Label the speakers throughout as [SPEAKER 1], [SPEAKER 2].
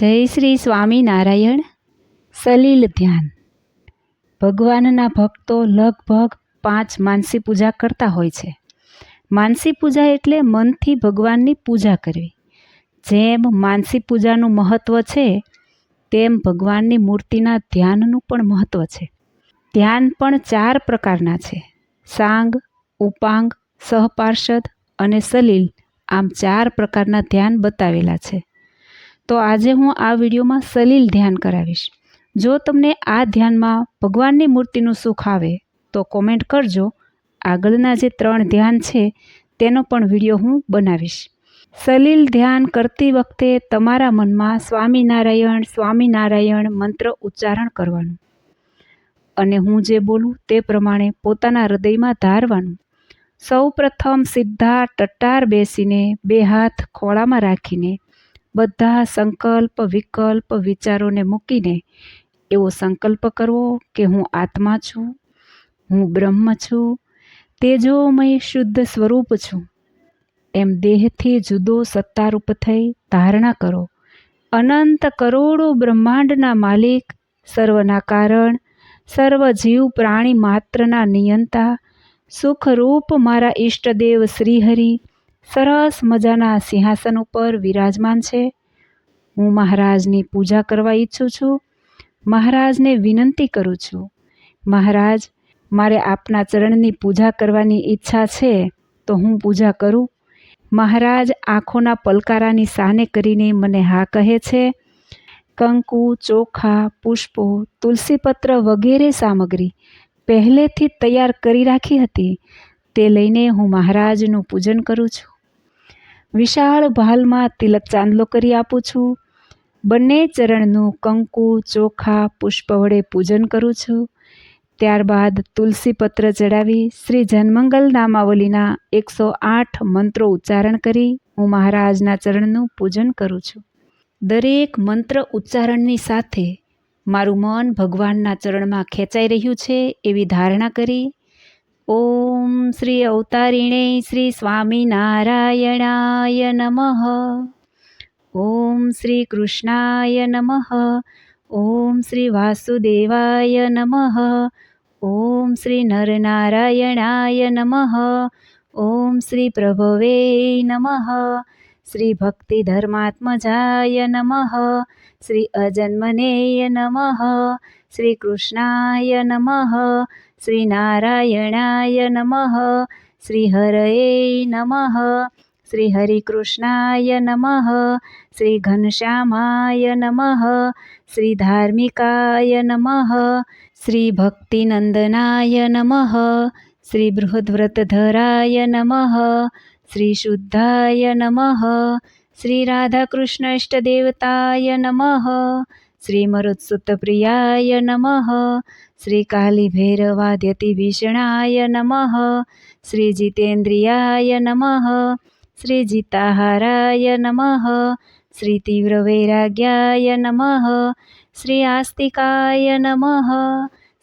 [SPEAKER 1] જય શ્રી સ્વામિનારાયણ. સલીલ ધ્યાન. ભગવાનના ભક્તો લગભગ પાંચ માનસી પૂજા કરતા હોય છે. માનસી પૂજા એટલે મનથી ભગવાનની પૂજા કરવી. જેમ માનસી પૂજાનું મહત્ત્વ છે, તેમ ભગવાનની મૂર્તિના ધ્યાનનું પણ મહત્ત્વ છે. ધ્યાન પણ ચાર પ્રકારના છે. સાંગ, ઉપાંગ, સહપાર્ષદ અને સલીલ આમ ચાર પ્રકારના ધ્યાન બતાવેલા છે. તો આજે હું આ વિડીયોમાં સલીલ ધ્યાન કરાવીશ. જો તમને આ ધ્યાનમાં ભગવાનની મૂર્તિનું સુખ આવે, તો કોમેન્ટ કરજો. આગળના જે ત્રણ ધ્યાન છે, તેનો પણ વીડિયો હું બનાવીશ. સલીલ ધ્યાન કરતી વખતે તમારા મનમાં સ્વામિનારાયણ સ્વામિનારાયણ મંત્ર ઉચ્ચારણ કરવાનું. અને હું જે બોલું તે પ્રમાણે પોતાના હૃદયમાં ધારવાનું. સૌ પ્રથમ સીધા ટટ્ટાર બેસીને બે હાથ ખોળામાં રાખીને બધા સંકલ્પ, વિકલ્પ, વિચારોને મૂકીને એવો સંકલ્પ કરવો કે હું આત્મા છું, હું બ્રહ્મ છું, તેજોમય શુદ્ધ સ્વરૂપ છું. એમ દેહથી જુદો સત્તારૂપ થઈ ધારણા કરો. અનંત કરોડો બ્રહ્માંડના માલિક, સર્વના કારણ, સર્વ જીવ પ્રાણી માત્રના નિયંતા, સુખરૂપ મારા ઈષ્ટદેવ શ્રીહરિ સરસ મજાના સિંહાસન ઉપર વિરાજમાન છે. હું મહારાજની પૂજા કરવા ઈચ્છું છું. મહારાજને વિનંતી કરું છું. મહારાજ, મારે આપના ચરણની પૂજા કરવાની ઈચ્છા છે, તો હું પૂજા કરું. મહારાજ આંખોના પલકારાની સાને કરીને મને હા કહે છે. કંકુ, ચોખા, પુષ્પો, તુલસીપત્ર વગેરે સામગ્રી પહેલેથી તૈયાર કરી રાખી હતી. તે લઈને હું મહારાજનું પૂજન કરું છું. વિશાળ ભાલમાં તિલક ચાંદલો કરી આપું છું. બંને ચરણનું કંકુ, ચોખા, પુષ્પ વડે પૂજન કરું છું. ત્યારબાદ તુલસીપત્ર ચડાવી શ્રી જન્મંગલ નામાવલીના એકસો આઠ મંત્રો ઉચ્ચારણ કરી હું મહારાજના ચરણનું પૂજન કરું છું. દરેક મંત્ર ઉચ્ચારણની સાથે મારું મન ભગવાનના ચરણમાં ખેંચાઈ રહ્યું છે એવી ધારણા કરી ઓમ શ્રી અવતારિણે શ્રી સ્વામિનારાયણાય નમઃ ઓમ શ્રી કૃષ્ણાય નમઃ ઓમ શ્રી વાસુદેવાય નમઃ ઓમ શ્રી નરનારાયણાય નમઃ ઓમ શ્રી પ્રભવે નમઃ શ્રી ભક્તિધર્માત્મજાય નમઃ શ્રી અજન્મનેય નમઃ શ્રી કૃષ્ણાય નમઃ શ્રી નારાયણાય નમઃ શ્રી હરયે નમઃ શ્રી હરિકૃષ્ણાય નમઃ શ્રી ઘનશ્યામાય નમઃ શ્રી ધાર્મિકાય નમઃ શ્રી ભક્તિનંદનાય નમઃ શ્રી બૃહદ્વ્રતધરાય શ્રી શ્રી મરુત્સુતપ્રિયાય નમઃ શ્રી કાલીભૈરવાદ્યતિભીષણાય નમઃ શ્રી જીતેન્દ્રિયાય નમઃ શ્રી જીતાહારાય નમઃ શ્રી તીવ્રવૈરાગ્યાય નમઃ શ્રી આસ્તિકાય નમઃ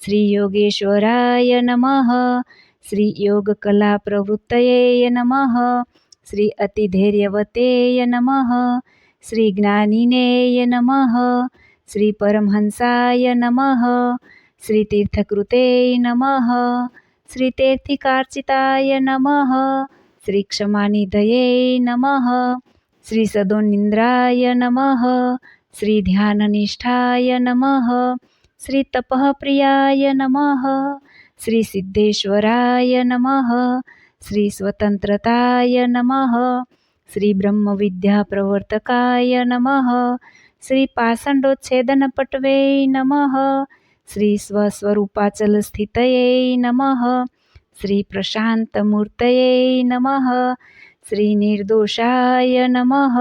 [SPEAKER 1] શ્રી યોગેશ્વરાય નમઃ શ્રી યોગકલા પ્રવૃત્તયે નમઃ શ્રી અતિધૈર્યવતેય નમઃ શ્રી જ્ઞાનિનેય નમઃ શ્રી પરમહંસાય નમઃ શ્રી તીર્થકૃતે નમઃ શ્રી તીર્થિકાર્ચિતાય નમઃ શ્રી ક્ષમાનિધયે નમઃ શ્રી સદોનિંદ્રાય નમઃ શ્રી ધ્યાનનિષ્ઠાય નમઃ શ્રી તપઃપ્રિયાય નમઃ શ્રી સિદ્ધેશ્વરાય નમઃ શ્રી સ્વતંત્રતાય નમઃ શ્રી બ્રહ્મવિદ્યાપ્રવર્તકાય નમઃ શ્રી પાષંડોચ્છેદનપટવે નમઃ. શ્રી સ્વસ્વરૂપાચલ સ્થિતયે નમઃ. શ્રી પ્રશાંતમૂર્તયે નમઃ. શ્રી નિર્દોષાય નમઃ.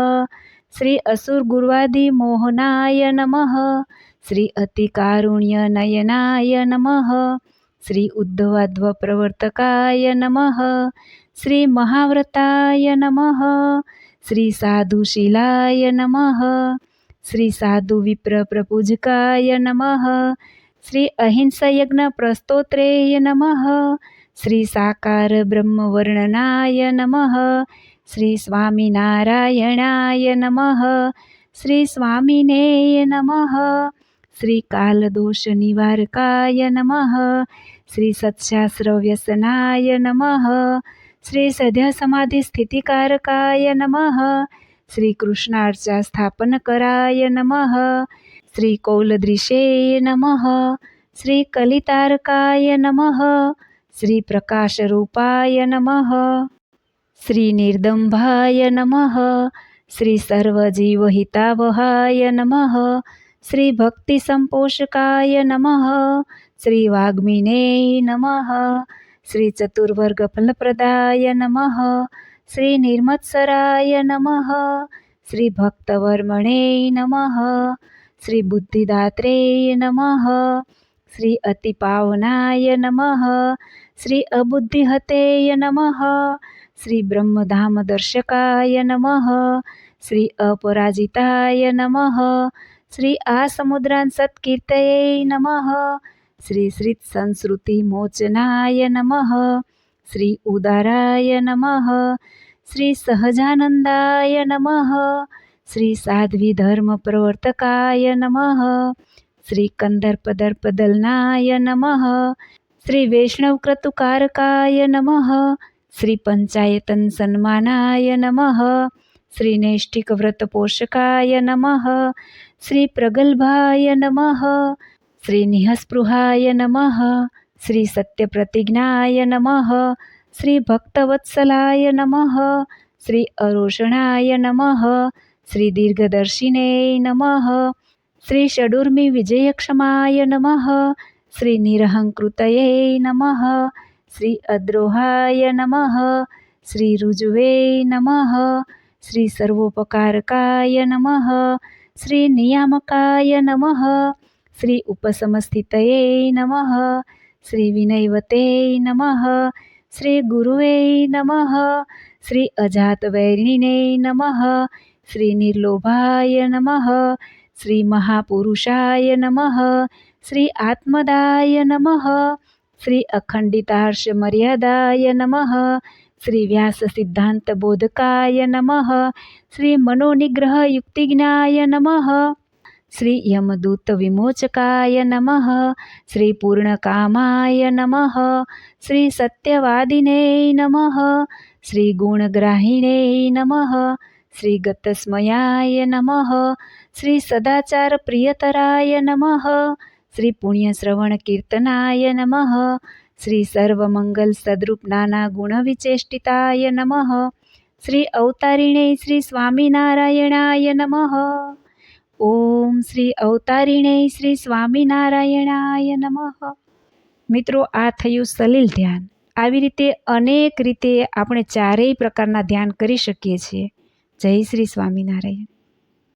[SPEAKER 1] શ્રી અસુરગુર્વાદિ મોહનાય નમઃ. શ્રી અતિકારુણ્ય નયનાય નમઃ. શ્રી ઉદ્ધવાદ્વ પ્રવર્તકાય નમઃ. શ્રી મહાવ્રતાય નમઃ. શ્રી સાધુશીલાય નમઃ. શ્રી સાધુ વિપ્ર પ્રપૂજકાય નમઃ. શ્રી અહિંસયજ્ઞ પ્રસ્તોત્રેય નમઃ. શ્રી સાકાર બ્રહ્મવર્ણનાય નમઃ. શ્રી સ્વામિનારાયણાય નમઃ. શ્રી સ્વામિનેય નમઃ. શ્રી કાલદોષ નિવારકાય નમઃ. શ્રી સત્શાસ્ત્ર વ્યસનાય નમઃ. શ્રી સધ્યા સમાધિ સ્થિતિકારકાય નમઃ. શ્રી કૃષ્ણાર્ચા સ્થાપનકરાય નમઃ. શ્રી કૌલદૃશેય નમઃ. શ્રી કલિતારકાય નમઃ. શ્રી પ્રકાશરૂપાય નમઃ. શ્રી નિર્દંભાય નમઃ. શ્રી સર્વજીવહિતાવહાય નમઃ. શ્રી ભક્તિ સંપોષકાય નમઃ. શ્રી વાગ્મિને નમઃ. શ્રી ચતુર્વર્ગ ફલપ્રદાય નમઃ. શ્રી નિર્મત્સરાય નમઃ શ્રી ભક્તવર્મણે નમઃ શ્રી બુદ્ધિદાત્રેય નમઃ શ્રી અતિપાવનાય નમઃ શ્રી અબુદ્ધિહતેય નમઃ શ્રી બ્રહ્મધામ દર્શકાય નમઃ શ્રી અપરાજિતાય નમઃ શ્રી આસમુદ્રાન સત્કીર્તયે નમઃ શ્રી શ્રીત સંસ્કૃતિ મોચનાય નમઃ શ્રી ઉદારાય નમઃ શ્રી સહજાનંદાય નમઃ શ્રી સાધ્વી ધર્મ પ્રવર્તકાય નમઃ શ્રી કંદર્પદર્પદલનાય નમઃ શ્રી વૈષ્ણવ કૃતુકારકાય નમઃ શ્રી પંચાયતન સન્માનાય નમઃ શ્રી નૈષ્ઠિક વ્રત પોષકાય નમઃ શ્રી પ્રગલ્ભાય નમઃ શ્રી નિઃસ્પૃહાય નમઃ શ્રી સત્યપ્રતિજ્ઞાય નમઃ શ્રી ભક્તવત્સલાય નમઃ શ્રી અરોષણાય નમઃ શ્રી દીર્ઘદર્શિને નમઃ શ્રી ષડુર્મિ વિજયક્ષમાય નમઃ શ્રી નિરહંકૃતયે નમઃ શ્રી અદ્રોહાય નમઃ શ્રી ઋજુવે નમઃ શ્રી સર્વોપકારકાય નમઃ શ્રી નિયામકાય નમઃ શ્રી ઉપસમસ્થિતયે નમઃ શ્રી વિનયવતે નમઃ શ્રી ગુરુવે નમઃ શ્રી અજાતવૈરિણે નમઃ શ્રી નિર્લોભાય નમઃ શ્રી મહાપુરુષાય નમઃ શ્રી આત્મદાય નમઃ શ્રી અખંડિતાર્ષ મર્યાદાય નમઃ શ્રી વ્યાસ સિદ્ધાંત બોધકાય નમઃ શ્રી મનોનિગ્રહ યુક્તિજ્ઞાય નમઃ શ્રી યમદૂત વિમોચકાય નમઃ શ્રી પૂર્ણકામાય નમઃ શ્રી સત્યવાદિને નમઃ શ્રી ગુણગ્રાહિણે નમઃ શ્રી ગતસ્મયાય નમઃ શ્રી સદાચાર પ્રિયતરાય નમઃ શ્રી પુણ્યશ્રવણ કીર્તનાય નમઃ શ્રી સર્વમંગલ ઓમ શ્રી અવતારીણે શ્રી સ્વામિનારાયણાય નમઃ. મિત્રો, આ થયું સલીલ ધ્યાન. આવી રીતે અનેક રીતે આપણે ચારેય પ્રકારના ધ્યાન કરી શકીએ છીએ. જય શ્રી સ્વામિનારાયણ.